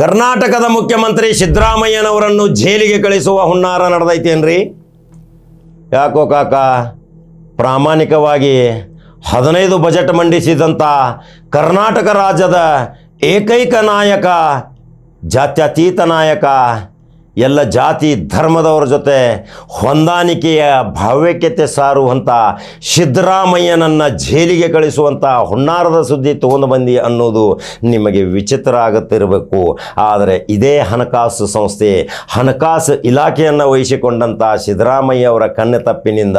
ಕರ್ನಾಟಕದ ಮುಖ್ಯಮಂತ್ರಿ ಸಿದ್ದರಾಮಯ್ಯನವರನ್ನು ಜೈಲಿಗೆ ಕಳಿಸುವ ಹುನ್ನಾರ ನಡೆದೈತೇನ್ರಿ? ಯಾಕೋ ಕಾಕ? ಪ್ರಾಮಾಣಿಕವಾಗಿ ಹದಿನೈದು ಬಜೆಟ್ ಮಂಡಿಸಿದಂಥ ಕರ್ನಾಟಕ ರಾಜ್ಯದ ಏಕೈಕ ನಾಯಕ, ಜಾತ್ಯತೀತ ನಾಯಕ ಎಲ್ಲ ಜಾತಿ ಧರ್ಮದವರ ಜೊತೆ ಹೊಂದಾಣಿಕೆಯ ಭಾವ್ಯಕ್ಯತೆ ಸಾರುವಂಥ ಸಿದ್ದರಾಮಯ್ಯನನ್ನು ಜೈಲಿಗೆ ಕಳಿಸುವಂಥ ಹುನ್ನಾರದ ಸುದ್ದಿ ತೊಗೊಂಡು ಬಂದಿ ಅನ್ನೋದು ನಿಮಗೆ ವಿಚಿತ್ರ ಆಗುತ್ತಿರಬೇಕು. ಆದರೆ ಇದೇ ಹಣಕಾಸು ಸಂಸ್ಥೆ, ಹಣಕಾಸು ಇಲಾಖೆಯನ್ನು ವಹಿಸಿಕೊಂಡಂಥ ಸಿದ್ದರಾಮಯ್ಯ ಅವರ ಕಣ್ಣು ತಪ್ಪಿನಿಂದ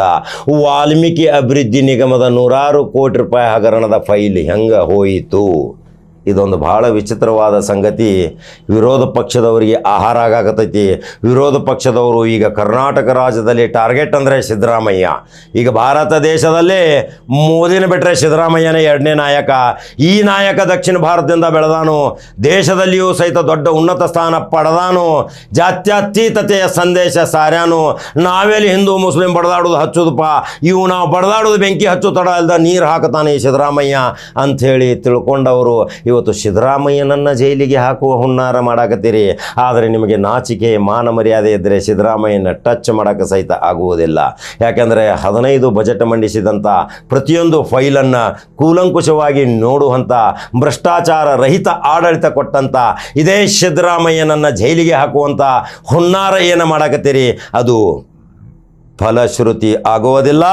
ವಾಲ್ಮೀಕಿ ಅಭಿವೃದ್ಧಿ ನಿಗಮದ ನೂರಾರು ಕೋಟಿ ರೂಪಾಯಿ ಹಗರಣದ ಫೈಲ್ ಹೆಂಗೆ ಹೋಯಿತು? ಇದೊಂದು ಬಹಳ ವಿಚಿತ್ರವಾದ ಸಂಗತಿ. ವಿರೋಧ ಪಕ್ಷದವರಿಗೆ ಆಹಾರ ಆಗಾಕತೈತಿ ವಿರೋಧ ಪಕ್ಷದವರು ಈಗ ಕರ್ನಾಟಕ ರಾಜ್ಯದಲ್ಲಿ ಟಾರ್ಗೆಟ್ ಅಂದರೆ ಸಿದ್ದರಾಮಯ್ಯ. ಈಗ ಭಾರತ ದೇಶದಲ್ಲಿ ಮೋದಿನ ಬಿಟ್ಟರೆ ಸಿದ್ದರಾಮಯ್ಯನೇ ಎರಡನೇ ನಾಯಕ. ಈ ನಾಯಕ ದಕ್ಷಿಣ ಭಾರತದಿಂದ ಬೆಳೆದಾನು. ದೇಶದಲ್ಲಿಯೂ ಸಹಿತ ದೊಡ್ಡ ಉನ್ನತ ಸ್ಥಾನ ಪಡೆದಾನು. ಜಾತ್ಯತೀತತೆಯ ಸಂದೇಶ ಸಾರ್ಯಾನು. ನಾವೆಲ್ಲಿ ಹಿಂದೂ, ಮುಸ್ಲಿಂ ಬಡದಾಡೋದು ಹಚ್ಚೋದಪ್ಪ ಇವು ನಾವು ಬಡದಾಡೋದು ಬೆಂಕಿ ಹಚ್ಚು ತಡ ಅಲ್ದ ನೀರು ಹಾಕತಾನೆ ಈ ಸಿದ್ದರಾಮಯ್ಯ ಅಂಥೇಳಿ ತಿಳ್ಕೊಂಡವರು. ಇವತ್ತು ಸಿದ್ದರಾಮಯ್ಯನನ್ನು ಜೈಲಿಗೆ ಹಾಕುವ ಹುನ್ನಾರ ಮಾಡಾಕತ್ತೀರಿ. ಆದರೆ ನಿಮಗೆ ನಾಚಿಕೆ, ಮಾನ ಮರ್ಯಾದೆ ಇದ್ದರೆ ಸಿದ್ದರಾಮಯ್ಯನ ಟಚ್ ಮಾಡೋಕ್ಕೆ ಸಹಿತ ಆಗುವುದಿಲ್ಲ. ಯಾಕೆಂದರೆ ಹದಿನೈದು ಬಜೆಟ್ ಮಂಡಿಸಿದಂಥ ಪ್ರತಿಯೊಂದು ಫೈಲನ್ನು ಕೂಲಂಕುಷವಾಗಿ ನೋಡುವಂಥ ಭ್ರಷ್ಟಾಚಾರ ರಹಿತ ಆಡಳಿತ ಕೊಟ್ಟಂಥ ಇದೇ ಸಿದ್ದರಾಮಯ್ಯನನ್ನು ಜೈಲಿಗೆ ಹಾಕುವಂಥ ಹುನ್ನಾರ ಏನು ಮಾಡಾಕತ್ತೀರಿ? ಅದು ಫಲಶ್ರುತಿ ಆಗುವುದಿಲ್ಲ.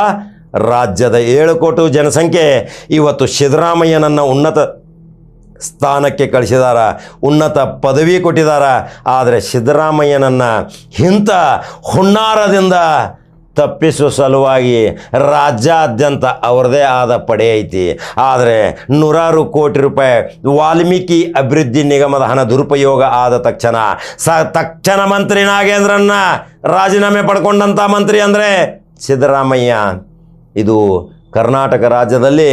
ರಾಜ್ಯದ ಏಳು ಕೋಟಿ ಜನಸಂಖ್ಯೆ ಇವತ್ತು ಸಿದ್ದರಾಮಯ್ಯನನ್ನು ಉನ್ನತ ಸ್ಥಾನಕ್ಕೆ ಕಳಿಸಿದಾರ, ಉನ್ನತ ಪದವಿ ಕೊಟ್ಟಿದಾರ. ಆದರೆ ಸಿದ್ದರಾಮಯ್ಯನನ್ನು ಇಂಥ ಹುನ್ನಾರದಿಂದ ತಪ್ಪಿಸುವ ಸಲುವಾಗಿ ರಾಜ್ಯಾದ್ಯಂತ ಅವರದೇ ಆದ ಪಡೆ ಐತಿ. ಆದರೆ ನೂರಾರು ಕೋಟಿ ರೂಪಾಯಿ ವಾಲ್ಮೀಕಿ ಅಭಿವೃದ್ಧಿ ನಿಗಮದ ಹಣ ದುರುಪಯೋಗ ಆದ ತಕ್ಷಣ ಸ ತಕ್ಷಣ ಮಂತ್ರಿ ನಾಗೇಂದ್ರನ್ನ ರಾಜೀನಾಮೆ ಪಡ್ಕೊಂಡಂಥ ಮಂತ್ರಿ ಅಂದರೆ ಸಿದ್ದರಾಮಯ್ಯ. ಇದು ಕರ್ನಾಟಕ ರಾಜ್ಯದಲ್ಲಿ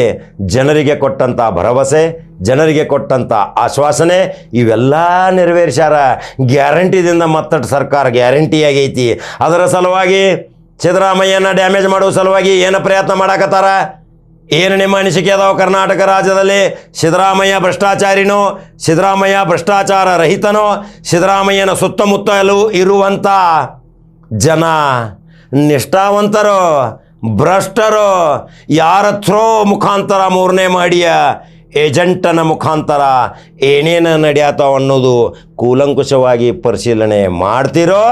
ಜನರಿಗೆ ಕೊಟ್ಟಂಥ ಭರವಸೆ, ಜನರಿಗೆ ಕೊಟ್ಟಂಥ ಆಶ್ವಾಸನೆ, ಇವೆಲ್ಲ ನೆರವೇರಿಸ್ಯಾರ. ಗ್ಯಾರಂಟಿದಿಂದ ಮತ್ತಷ್ಟು ಸರ್ಕಾರ ಗ್ಯಾರಂಟಿ ಆಗೈತಿ. ಅದರ ಸಲುವಾಗಿ ಸಿದ್ದರಾಮಯ್ಯನ ಡ್ಯಾಮೇಜ್ ಮಾಡುವ ಸಲುವಾಗಿ ಏನು ಪ್ರಯತ್ನ ಮಾಡಾಕತ್ತಾರ? ಏನು ನಿಮ್ಮ ಅನಿಸಿಕೆ ಅದಾವ ಕರ್ನಾಟಕ ರಾಜ್ಯದಲ್ಲಿ? ಸಿದ್ದರಾಮಯ್ಯ ಭ್ರಷ್ಟಾಚಾರಿನೋ, ಸಿದ್ದರಾಮಯ್ಯ ಭ್ರಷ್ಟಾಚಾರ ರಹಿತನೋ, ಸಿದ್ದರಾಮಯ್ಯನ ಸುತ್ತಮುತ್ತಲೂ ಇರುವಂಥ ಜನ, ನಿಷ್ಠಾವಂತರು ಭ್ರಷ್ಟರು, ಯಾರ ಥ್ರೋ ಮುಖಾಂತರ ಮೂರನೇ ಮಾಡಿಯ ಏಜೆಂಟನ ಮುಖಾಂತರ ಏನೇನು ನಡೆಯತಾವ ಅನ್ನೋದು ಕೂಲಂಕುಷವಾಗಿ ಪರಿಶೀಲನೆ ಮಾಡ್ತಿರೋ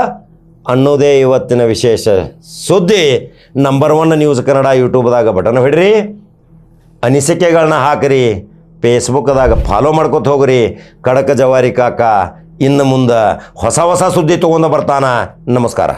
ಅನ್ನೋದೇ ಇವತ್ತಿನ ವಿಶೇಷ ಸುದ್ದಿ. ನಂಬರ್ ಒನ್ ನ್ಯೂಸ್ ಕನ್ನಡ ಯೂಟ್ಯೂಬ್ದಾಗ ಬಟನ್ ಹಿಡ್ರಿ ಅನಿಸಿಕೆಗಳನ್ನ ಹಾಕಿರಿ ಫೇಸ್ಬುಕ್ದಾಗ ಫಾಲೋ ಮಾಡ್ಕೊತ ಹೋಗ್ರಿ. ಕಡಕ ಜವಾರಿ ಕಾಕ, ಇನ್ನು ಮುಂದೆ ಹೊಸ ಹೊಸ ಸುದ್ದಿ ತೊಗೊಂಡು ಬರ್ತಾನ. ನಮಸ್ಕಾರ.